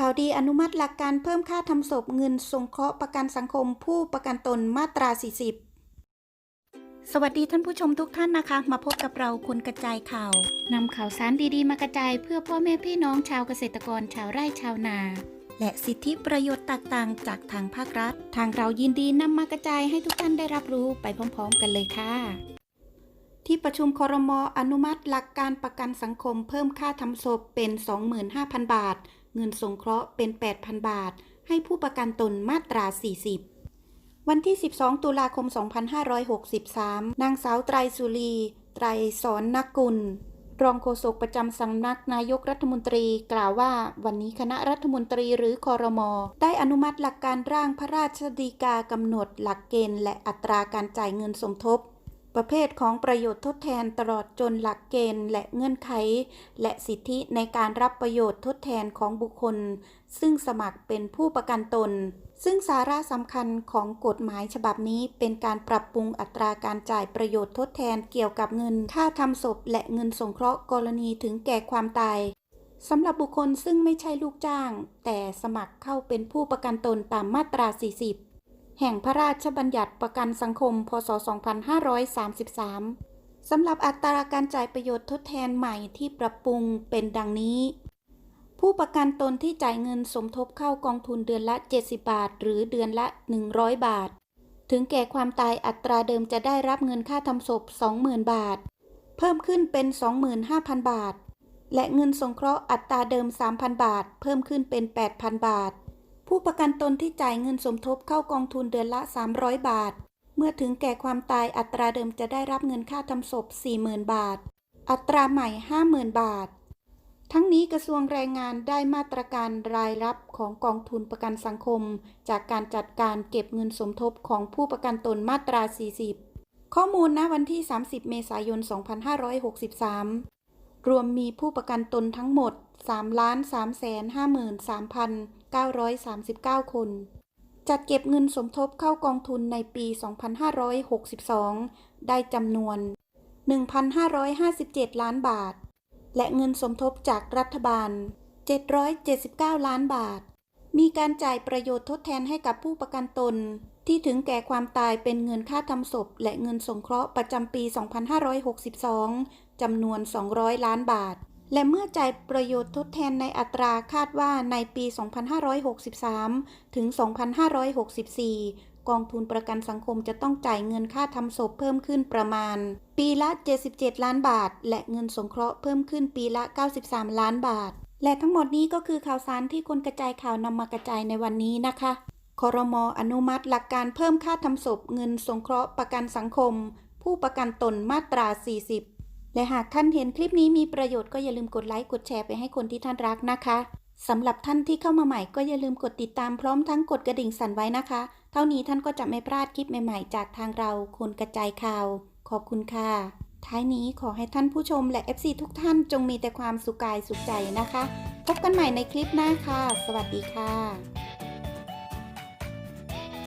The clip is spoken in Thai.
ข่าวดีอนุมัติหลักการเพิ่มค่าทำศพเงินสงเคราะห์ประกันสังคมผู้ประกันตนมาตรา 40 สวัสดีท่านผู้ชมทุกท่านนะคะ มาพบกับเราคนกระจายข่าวนำข่าวสารดีๆ มากระจายเพื่อพ่อแม่พี่น้องชาวเกษตรกรชาวไร่ชาวนา และสิทธิประโยชน์ต่างๆ จากทางภาครัฐ ทางเรายินดีนำมากระจายให้ทุกท่านได้รับรู้ไปพร้อม ๆ กันเลยค่ะที่ประชุมครมอนุมัติหลักการประกันสังคมเพิ่มค่าทำศพเป็น 25,000 บาท เงินสงเคราะห์เป็น 8,000 บาท ให้ผู้ประกันตนมาตรา 40 วันที่ 12 ตุลาคม 2563 นางสาวไตรสุรี ไตรสอนนักกุล รองโฆษกประจำสำนักนายกรัฐมนตรีกล่าวว่า วันนี้คณะรัฐมนตรีหรือคอรมอได้อนุมัติหลักการร่างพระราชฎีกากำหนดหลักเกณฑ์และอัตราการจ่ายเงินสมทบ ประเภทของประโยชน์ทดแทนตลอดจนหลักเกณฑ์และเงื่อนไข และสิทธิในการรับประโยชน์ทดแทนของบุคคล ซึ่งสมัครเป็นผู้ประกันตน ซึ่งสาระสำคัญของกฎหมายฉบับนี้เป็นการปรับปรุงอัตราการจ่ายประโยชน์ทดแทนเกี่ยวกับเงิน ค่าทำศพ และเงินสงเคราะห์กรณีถึงแก่ความตายสำหรับบุคคลซึ่งไม่ใช่ลูกจ้าง แต่สมัครเข้าเป็นผู้ประกันตนตามมาตรา 40 แห่งพระราชบัญญัติประกันสังคม พศ 2533 สำหรับอัตราการจ่ายประโยชน์ทดแทนใหม่ที่ปรับปรุงเป็นดังนี้ ผู้ประกันตนที่จ่ายเงินสมทบเข้ากองทุนเดือนละ 70 บาท หรือเดือนละ 100 บาท ถึงแก่ความตายอัตราเดิมจะได้รับเงินค่าทำศพ 20,000 บาท เพิ่มขึ้นเป็น 25,000 บาท และเงินสงเคราะห์อัตราเดิม 3,000 บาท เพิ่มขึ้นเป็น 8,000 บาท ผู้ประกันตนที่จ่ายเงินสมทบเข้ากองทุนเดือนละ 300 บาท เมื่อถึงแก่ความตายอัตราเดิมจะได้รับเงินค่าทำศพ 40,000 บาท อัตราใหม่ 50,000 บาท ทั้งนี้กระทรวงแรงงานได้มาตรการรายรับของกองทุนประกันสังคม จากการจัดการเก็บเงินสมทบของผู้ประกันตนมาตรา 40 ข้อมูลณวันที่ 30 เมษายน 2563 รวมมีผู้ประกันตนทั้งหมด 3,353,939 คน จัดเก็บเงินสมทบเข้ากองทุนในปี 2562 ได้จำนวน 1,557 ล้านบาท และเงินสมทบจากรัฐบาล 779 ล้านบาท มีการจ่ายประโยชน์ทดแทนให้กับผู้ประกันตน ที่ถึงแก่ความตายเป็นเงินค่าทำศพ และเงินสงเคราะห์ประจำปี 2562 จำนวน 200 ล้านบาท และเมื่อจ่ายประโยชน์ทดแทนในอัตราคาดว่าในปี 2563 ถึง 2564 กองทุนประกันสังคมจะต้องจ่ายเงินค่าทำศพเพิ่มขึ้นประมาณ ปีละ 77 ล้านบาท และเงินสงเคราะห์เพิ่มขึ้นปีละ 93 ล้านบาท และทั้งหมดนี้ก็คือข่าวสารที่คนกระจายข่าวนำมากระจายในวันนี้นะคะคอรมออนุมัติหลักการเพิ่มค่าทำศพเงินสงเคราะห์ประกันสังคม ผู้ประกันตนมาตรา 40 และหากท่านเห็นคลิปนี้มีประโยชน์ก็อย่าลืมกดไลค์กดแชร์ไปให้คนที่ท่านรักนะคะสำหรับท่านที่เข้ามาใหม่ก็อย่าลืมกดติดตามพร้อมทั้งกดกระดิ่งสั่นไว้นะคะ เท่านี้ท่านก็จะไม่พลาดคลิปใหม่ๆ จากทางเราคนกระจายข่าว ขอบคุณค่ะ ท้ายนี้ขอให้ท่านผู้ชมและ FC ทุกท่านจงมีแต่ความสุขกายสุขใจนะคะ พบกันใหม่ในคลิปหน้าค่ะ สวัสดีค่ะ